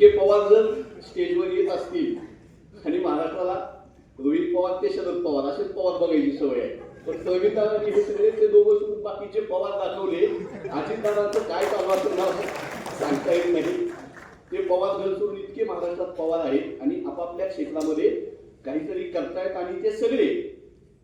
इतके पवार जर स्टेजवर येत असतील आणि महाराष्ट्राला रोहित पवार ते शरद पवार असेच पवार बघायची सवय आहे. पण कवितांनी हे सगळे ते दोघं सोडून बाकीचे पवार दाखवले अजितदादांचं काय चालू असेल मला सांगता येत नाही. ते पवार घर सोडून इतके महाराष्ट्रात पवार आहेत आणि आपापल्या क्षेत्रामध्ये काहीतरी करतायत आणि ते सगळे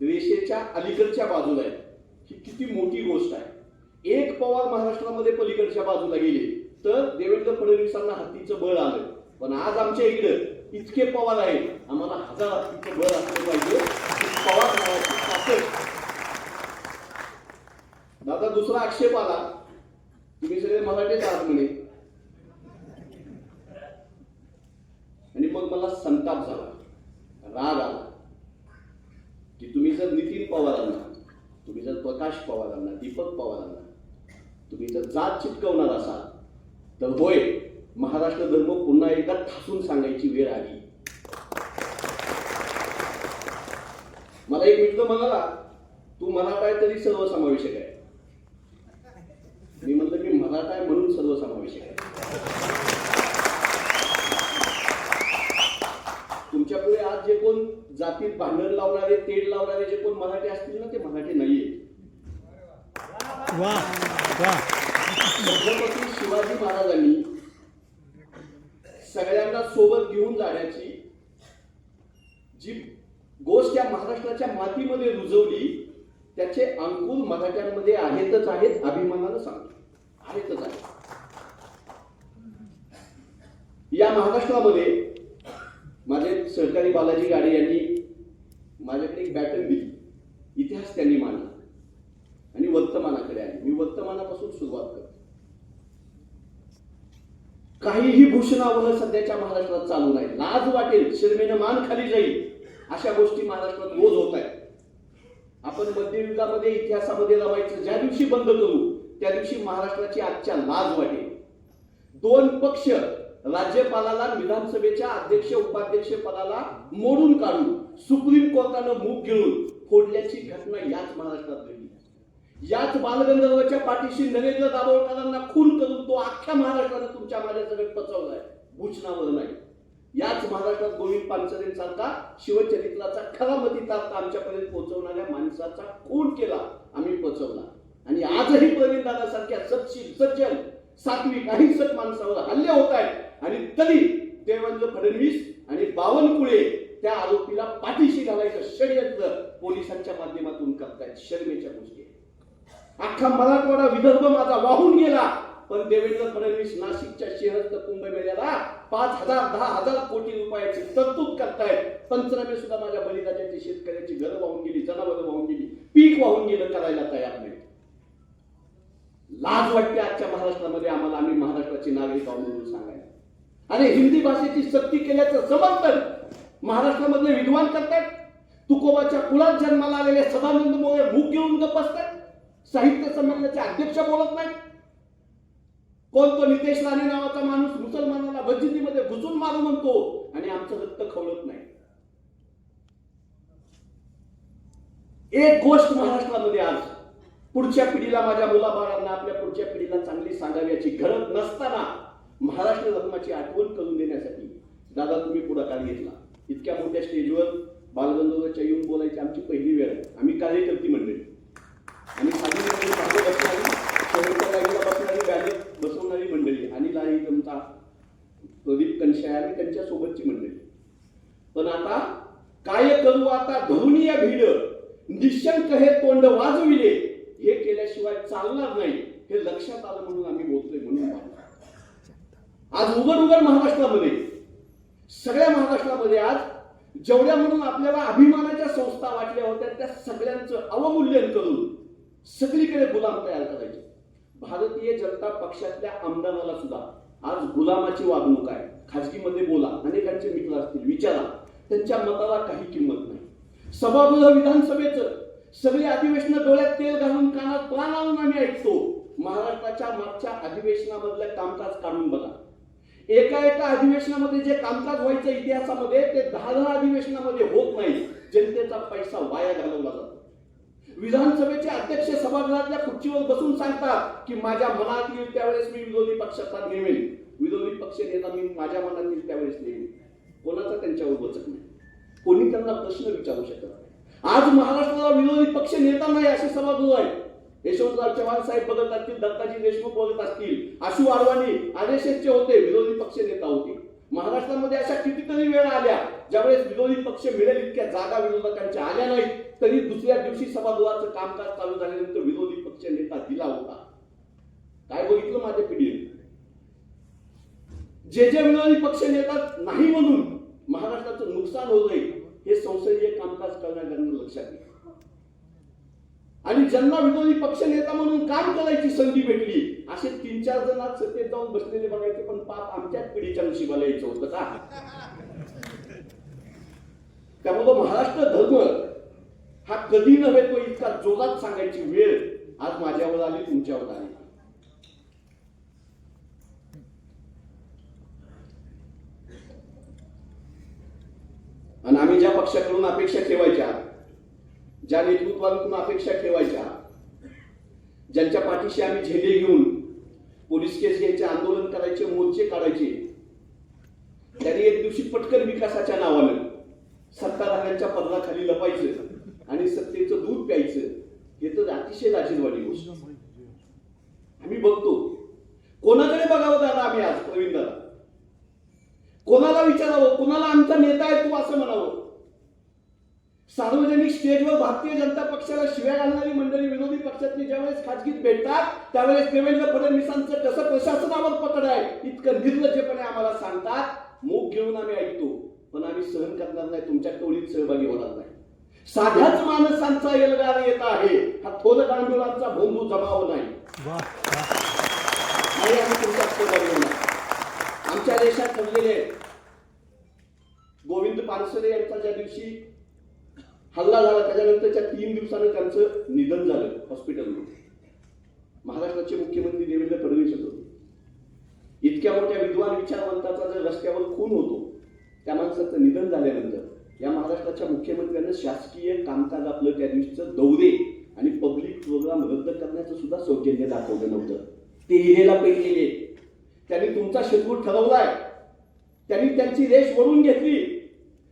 रेषेच्या अलीकडच्या बाजूला आहेत. ही किती मोठी गोष्ट आहे. एक पवार महाराष्ट्रामध्ये पलीकडच्या बाजूला गेले तर देवेंद्र फडणवीसांना हत्तीचं बळ आलं. पण आज आमच्या इकडं इतके पवार आहेत आम्हाला हजार हत्तीचं बळ असलं पाहिजे. पवार दादा दुसरा आक्षेप आला. तुम्ही सगळे मराठीच आहात म्हणे. आणि मग मला संताप झाला. राग आला. की तुम्ही जर नितीन पवारांना तुम्ही जर प्रकाश पवारांना दीपक पवारांना तुम्ही जर जात चिटकवणार असाल तर होय महाराष्ट्र धर्म पुन्हा एकदा ठासून सांगायची वेळ आली. मला एक मित्र म्हणाला तू मराठा तरी सर्वसमावेशक आहे. मी म्हणलं मी मराठा आहे म्हणून सर्वसमावेशक आहे. तुमच्यापुढे आज जे कोण जातीत भांडण लावणारे तेढ लावणारे जे कोण मराठी असतील ना ते मराठी नाहीये शिवाजी महाराजांनी सगळ्यांना सोबत घेऊन जाण्याची जी गोष्ट या महाराष्ट्राच्या मातीमध्ये रुजवली त्याचे अंकुर मराठ्यांमध्ये आहेतच आहेत अभिमानानं सांगतो. आहेतच आहेत. या महाराष्ट्रामध्ये माझे सहकारी बालाजी गाडे यांनी माझ्याकडे एक बॅटन दिली. इतिहास त्यांनी मांडला. आणि वर्तमानाकडे आले. मी वर्तमानापासून सुरुवात करतो. काहीही भूषणावह सध्याच्या महाराष्ट्रात चालू नाही. लाज वाटेल शिरमेनं मान खाली जाईल. अशा गोष्टी महाराष्ट्रात रोज होत आहेत. आपण मध्ययुगामध्ये इतिहासामध्ये रमायचं ज्या दिवशी बंद करू त्या दिवशी महाराष्ट्राची आजच्या लाज वाटेल. दोन पक्ष राज्यपालाला विधानसभेच्या अध्यक्ष उपाध्यक्ष पदाला मोडून काढून सुप्रीम कोर्टानं मूग गिळून फोडल्याची घटना याच महाराष्ट्रात घडली. याच बालगंधर्वच्या पाठीशी नरेंद्र दाभोळकरांना खून करून तो अख्ख्या महाराष्ट्रानं तुमच्या माझ्याकडे पचवलाय. भूषणावर नाही. याच महाराष्ट्रात गोविंद पानसरेंसारखा शिवचरित्राचा खरा मतितार्थ आमच्यापर्यंत पोहोचवणाऱ्या माणसाचा खून केला आम्ही पचवला. आणि आजही प्रवीण दादासारख्या सच्ची सज्जन सात्विक अहिंसक माणसावर हल्ले होत आहेत. आणि तरी देवेंद्र फडणवीस आणि बावनकुळे त्या आरोपीला पाठीशी घालायचं षडयंत्र पोलिसांच्या माध्यमातून करतायत. शर्मेच्या गोष्टी. अख्खा मराठवाडा विदर्भ माझा वाहून गेला. पण देवेंद्र फडणवीस नाशिकच्या शेहस्त कुंभमेळ्याला पाच हजार दहा हजार कोटी रुपयाची तरतूद करतायत. पंचनामे सुद्धा माझ्या बलिदानाची शेतकऱ्याची घरं वाहून गेली जनावरं वाहून गेली पीक वाहून गेलं करायला तयार नाही लाज वाटते आजच्या महाराष्ट्रामध्ये आम्हाला आम्ही महाराष्ट्राची नागरिक आहोत म्हणून सांगायला. आणि हिंदी भाषेची सक्ती केल्याचं समर्थन महाराष्ट्रामधले विद्वान करतात तुकोबाच्या कुळात जन्माला आलेले सदानंद मोरे मुख घेऊन गप्प असतात. साहित्य संमेलनाचे अध्यक्ष बोलत नाहीत कोण तो नितेश राणे नावाचा माणूस मुसलमानाला मस्जिदीमध्ये घुसून मारू म्हणतो आणि आमचं रक्त खवळत नाही. एक गोष्ट महाराष्ट्रामध्ये आज पुढच्या पिढीला माझ्या मुलाबाळांना आपल्या पुढच्या पिढीला चांगली सांगावी याची गरज नसताना महाराष्ट्र धर्माची आठवण करून देण्यासाठी दादा तुम्ही पुढाकार घेतला. इतक्या मोठ्या स्टेजवर बालगंधर्वच्या येऊन बोलायची आमची पहिली वेळ आहे. आम्ही कार्यकर्ती मंडळी. आणि बसणारी बसवणारी मंडळी आणि लाही तुमचा प्रदीप कनशाय आणि त्यांच्या सोबतची मंडळी. पण आता काय करू आता? धरुणी या भिड. निशंक हे तोंड वाजविले. हे केल्याशिवाय चालणार नाही. हे लक्षात आलं म्हणून आम्ही बोलतोय म्हणून आज उघड उघड महाराष्ट्रामध्ये सगळ्या महाराष्ट्रामध्ये आज जेवढ्या म्हणून आपल्याला अभिमानाच्या संस्था वाटल्या होत्या त्या सगळ्यांचं अवमूल्यन करून सगळीकडे गुलाम तयार करायचे. भारतीय जनता पक्षातल्या आमदाराला सुद्धा आज गुलामाची वागणूक आहे. खाजगीमध्ये बोला अनेकांचे मित्र असतील विचारा. त्यांच्या मताला काही किंमत नाही. सभागृह विधानसभेचं सगळी अधिवेशन डोळ्यात तेल घालून कानात प्राण लावून आम्ही ऐकतो. महाराष्ट्राच्या मागच्या अधिवेशनामधलं कामकाज काढून बघा. एका एका अधिवेशनामध्ये जे कामकाज व्हायचं इतिहासामध्ये ते दहा दहा अधिवेशनामध्ये होत नाही. जनतेचा पैसा वाया घालवला जातो. विधानसभेचे अध्यक्ष सभागृहातल्या खुर्चीवर बसून सांगतात की माझ्या मनात येईल त्यावेळेस मी विरोधी पक्षात नेमेन विरोधी पक्ष नेता मी माझ्या मनात येईल त्यावेळेस नेहमी कोणाचा त्यांच्यावर वचक नाही. कोणी त्यांना प्रश्न विचारू शकत नाही. आज महाराष्ट्राला विरोधी पक्ष नेता नाही असे सभागृह आहे. यशवंतराव चव्हाण साहेब बघत असतील दत्ताजी देशमुख बघत असतील आशू आडवाणी आर होते विरोधी पक्ष नेता होते. महाराष्ट्रामध्ये अशा कितीतरी वेळ आल्या ज्यावेळेस विरोधी पक्ष मिळेल इतक्या जागा विरोधकांच्या आल्या नाहीत तरी दुसऱ्या दिवशी सभागृहाचं कामकाज चालू झाल्यानंतर विरोधी पक्ष नेता दिला होता. काय बघितलं माझ्या पिढीने? जे जे विरोधी पक्ष नेता नाही म्हणून महाराष्ट्राचं नुकसान होत आहे हे संसदीय कामकाज करणाऱ्यांना लक्षात घ्या आणि ज्यांना विरोधी पक्ष नेता म्हणून काम करायची संधी भेटली असे तीन चार जण आज सत्तेत जाऊन बसलेले बघायचे पण पाप आमच्याच पिढीच्या नशिबाला यायचं होतं का? त्यामुळं महाराष्ट्र धर्म हा कधी नव्हे तो इतका जोरात सांगायची वेळ आज माझ्यावर आली तुमच्यावर आली. आणि आम्ही ज्या पक्षाकडून अपेक्षा ठेवायच्या ज्या नेतृत्वाकडून अपेक्षा ठेवायच्या ज्यांच्या पाठीशी आम्ही झेंडे घेऊन पोलीस केस घ्यायचे आंदोलन करायचे मोर्चे काढायचे त्यांनी एक दिवशी पटकन विकासाच्या नावानं सत्ताधाऱ्यांच्या पदराखाली लपायचं आणि सत्तेचं दूध प्यायचं हे तर अतिशय लाजीरवाणी गोष्ट. आम्ही बघतो कोणाकडे बघावं दादा आम्ही आज प्रवीण दादा कोणाला विचारावं? कोणाला आमचा नेता आहे तू असं म्हणावं? सार्वजनिक स्टेजवर भारतीय जनता पक्षाला शिव्या घालणारी मंडळी विरोधी पक्षातली ज्यावेळेस खाजगीत भेटतात त्यावेळेस देवेंद्र फडणवीसांचं कसं प्रशासनावर पकड आहे इतकं निर्लज्जपणे आम्हाला सांगतात. मूग घेऊन आम्ही ऐकतो पण आम्ही सहन करणार नाही तुमच्या टोळीत सहभागी होणार नाही. साध्याच माणसांचा एल्गार येत आहे हा थोर गांडुळांचा भोंदू जमाव नाही. आम्ही तुमच्या सहभागी होणार आमच्या देशात ठरलेले. गोविंद पानसरे यांचा ज्या दिवशी हल्ला झाला त्याच्यानंतरच्या तीन दिवसानं त्यांचं निधन झालं हॉस्पिटलमध्ये. महाराष्ट्राचे मुख्यमंत्री देवेंद्र फडणवीस होते. इतक्या मोठ्या विद्वान विचारवंताचा जर रस्त्यावर खून होतो त्या माणसाचं निधन झाल्यानंतर या महाराष्ट्राच्या मुख्यमंत्र्यांना शासकीय कामकाज आपलं त्या दिवशीचं दौरे आणि पब्लिक प्रोग्राम रद्द करण्याचं सुद्धा सौजन्य दाखवलं नव्हतं. ते हिरेला पेटलेले त्यांनी तुमचा शत्रू ठरवलाय. त्यांनी त्यांची रेष वरून घेतली.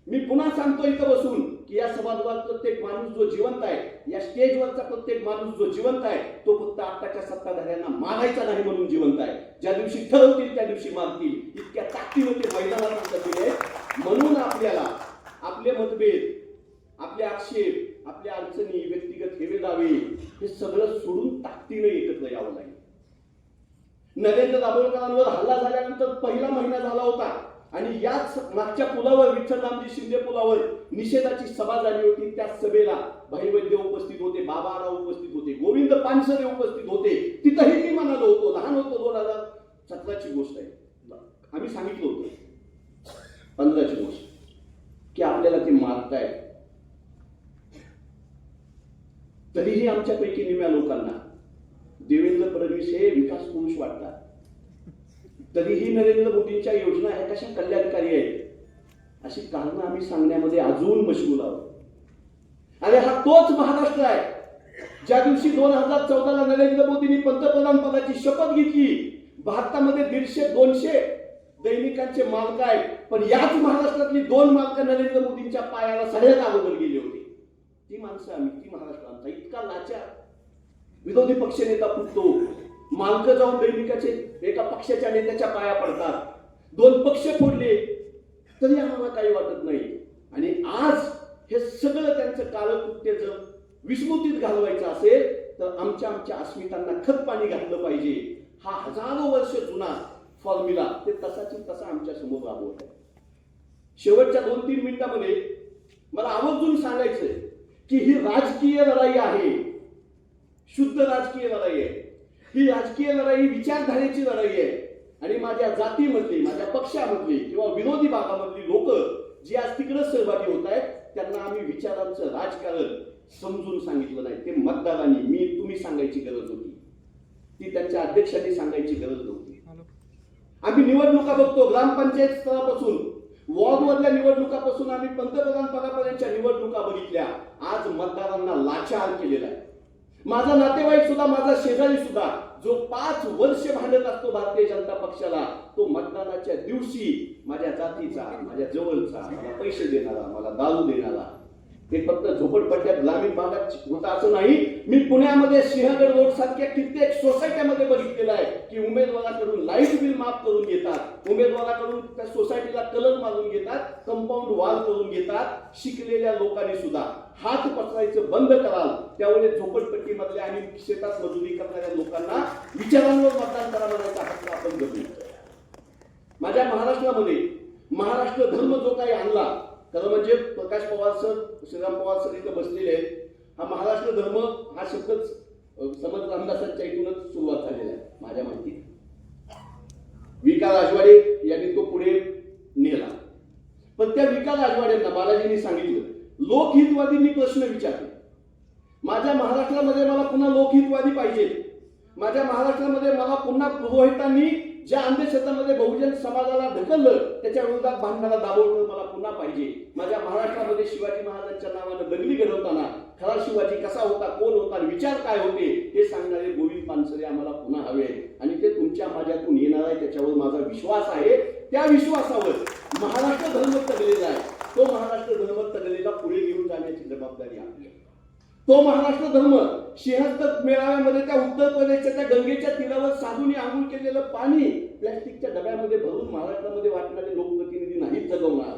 मी पुन्हा सांगतो इथं बसून. की या समाजात प्रत्येक माणूस जो जिवंत आहे या स्टेजवरचा प्रत्येक माणूस जो जिवंत आहे तो फक्त आत्ताच्या सत्ताधाऱ्यांना मारायचा नाही म्हणून जिवंत आहे. ज्या दिवशी ठरवतील त्या दिवशी मारतील इतक्या ताकदीने ते मैदानात उतरलेले म्हणून आपल्याला आपले मतभेद आपले आक्षेप आपल्या अडचणी व्यक्तिगत हेवे दावे हे सगळं सोडून ताकदीनं एकत्र यावं लागेल. नरेंद्र दाभोळकरांवर हल्ला झाल्यानंतर पहिला महिना झाला होता. आणि याच मागच्या पुलावर विठ्ठलरामजी शिंदे पुलावर निषेधाची सभा झाली होती. त्या सभेला भाई वैद्य उपस्थित होते बाबाराव उपस्थित होते गोविंद पानसरे उपस्थित होते. तिथंही मी म्हणालो होतो लहान होतो दोन हजार सतराची गोष्ट आहे. आम्ही सांगितलं होतो. पंधराची गोष्ट. की आपल्याला ते मारताय. तरीही आमच्यापैकी निम्या लोकांना देवेंद्र फडणवीस हे विकास पुरुष वाटतात. तरीही नरेंद्र मोदींच्या योजना ह्या कशा कल्याणकारी आहेत. अशी कारणं आम्ही सांगण्यामध्ये अजून मशगूल आहोत. अरे हा तोच महाराष्ट्र आहे. ज्या दिवशी दोन हजार चौदाला नरेंद्र मोदींनी पंतप्रधान पदाची शपथ घेतली भारतामध्ये दीडशे दोनशे दैनिकांचे मालक आहेत. पण याच महाराष्ट्रातली दोन मालक नरेंद्र मोदींच्या पायाला सगळ्यात अगोदर गेली होती. ती माणसं आम्ही ती महाराष्ट्र आमचा इतका लाचार विरोधी पक्ष नेता फुटतो. मालक जाऊन दैनिकाचे एका पक्षाच्या नेत्याच्या पाया पडतात. दोन पक्ष फोडले तरी आम्हाला काही वाटत नाही. आणि आज हे सगळं त्यांचं काळकृत्य जर विस्मृतीत घालवायचं असेल तर आमच्या आमच्या अस्मितांना खत पाणी घातलं पाहिजे. हा हजारो वर्ष जुना फॉर्म्युला ते तसाची तसा आमच्यासमोर राबवत आहे. शेवटच्या दोन तीन मिनिटामध्ये मला आवर्जून सांगायचंय की ही राजकीय लढाई आहे. शुद्ध राजकीय लढाई आहे. ही राजकीय लढाई विचारधारेची लढाई आहे. आणि माझ्या जातीमधली माझ्या पक्षामधली किंवा विरोधी भागामधली लोक जी आज तिकडे सहभागी होत आहेत त्यांना आम्ही विचारांचं राजकारण समजून सांगितलं नाही. ते मतदारांनी मी तुम्ही सांगायची गरज होती. ती त्यांच्या अध्यक्षांनी सांगायची गरज नव्हती. आम्ही निवडणुका बघतो ग्रामपंचायत स्तरापासून. वॉर्डमधल्या निवडणुकापासून आम्ही पंतप्रधान पदापर्यंतच्या निवडणुका बघितल्या. आज मतदारांना लाचार केलेला आहे. माझा नातेवाईक सुद्धा माझा शेजारी सुद्धा जो पाच वर्ष भांडत असतो भारतीय जनता पक्षाला तो मतदानाच्या दिवशी माझ्या जातीचा माझ्या जवळचा मला पैसे देणारा मला दारू देणारा ते फक्त झोपडपट्ट्यात ग्रामीण भागात होता असं नाही. मी पुण्यामध्ये सिंहगड रोड सारख्या कित्येक सोसायट्यामध्ये बघितलेलं आहे की उमेदवाराकडून लाइट बिल माफ करून उमेदवाराकडून त्या सोसायटीला कलर मारून घेतात कंपाऊंड वॉल करून घेतात शिकलेल्या लोकांनी सुद्धा. हात पसरायचं बंद कराल त्यावेळेस झोपडपट्टीमधल्या आणि शेतात मजुरी करणाऱ्या लोकांना विचारांवर मतदान करा म्हणायचा हक्क आपण घेऊ माझ्या महाराष्ट्रामध्ये महाराष्ट्र धर्म जो काही आणला खरं म्हणजे प्रकाश पवार सर श्रीराम पवार सर इथं बसलेले आहेत हा महाराष्ट्र धर्म हा शब्दच समज रामदासांच्या इथूनच सुरुवात झालेला आहे माझ्या माहितीत. विका राजवाडे यांनी तो पुढे नेला. पण त्या विका राजवाड्यांना बालाजींनी सांगितलं लोकहितवादी मी प्रश्न विचारले. माझ्या महाराष्ट्रामध्ये मला पुन्हा लोकहितवादी पाहिजे. माझ्या महाराष्ट्रामध्ये मला पुन्हा पुरोहितांनी ज्या अंधश्रद्धामध्ये बहुजन समाजाला ढकललं त्याच्या विरोधात भांडणाला दाबवणं मला पुन्हा पाहिजे. माझ्या महाराष्ट्रामध्ये शिवाजी महाराजांच्या नावानं दंगली घडवताना खरा शिवाजी कसा होता कोण होता विचार काय होते हे सांगणारे गोविंद पानसरे आम्हाला पुन्हा हवे आहेत. आणि ते तुमच्या माझ्यातून येणार आहे त्याच्यावर माझा विश्वास आहे. त्या विश्वासावर महाराष्ट्र धर्म तगलेला आहे. तो महाराष्ट्र धर्म तगलेला पुढे घेऊन जाण्याची जबाबदारी आपली तो महाराष्ट्र धर्म सिंहस्थ मेळाव्यामध्ये त्या उत्तर प्रदेशच्या त्या गंगेच्या तीरावर साधूने आंघोळ केलेलं पाणी प्लॅस्टिकच्या डब्यामध्ये भरून महाराष्ट्रामध्ये वाटणारे लोकप्रतिनिधी नाहीत जगवणार.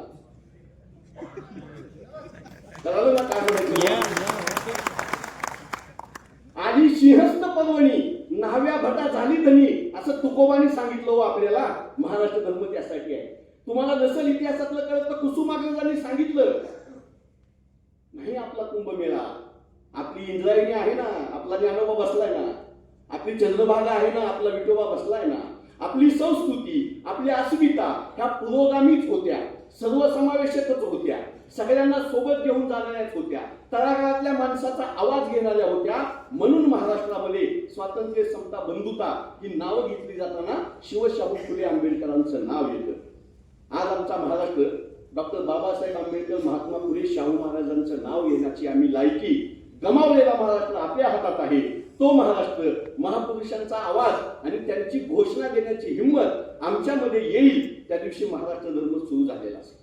कळालं ना काय म्हणायचं? या आधी सिंहस्थ पर्वणी न्हाव्या भटा झाली धनी असं तुकोबाने सांगितलं हो आपल्याला. महाराष्ट्र धर्म त्यासाठी आहे. तुम्हाला नसेल इतिहासातलं कळत तर कुसुमाग्रजांनी सांगितलं. नाही आपला कुंभमेळा. आपली इंद्रायणी आहे ना आपला ज्ञानोबा बसलाय ना. आपली चंद्रभागा आहे ना आपला विठोबा बसलाय ना. आपली संस्कृती आपली अस्मिता ह्या पुरोगामीच होत्या. सर्वसमावेशकच होत्या. सगळ्यांना सोबत घेऊन जाणाऱ्याच होत्या. तळागाळातल्या माणसाचा आवाज घेणाऱ्या होत्या. म्हणून महाराष्ट्रामध्ये स्वातंत्र्य समता बंधुता ही नावं घेतली जाताना शिवशाहू फुले आंबेडकरांचं नाव येतं. आज आमचा महाराष्ट्र डॉक्टर बाबासाहेब आंबेडकर महात्मा फुले शाहू महाराजांचं नाव घेण्याची आम्ही लायकी गमावलेला महाराष्ट्र आपल्या हातात आहे. तो महाराष्ट्र महापुरुषांचा आवाज आणि त्यांची घोषणा देण्याची हिंमत आमच्यामध्ये येईल. त्या दिवशी महाराष्ट्र धर्म सुरू झालेला असेल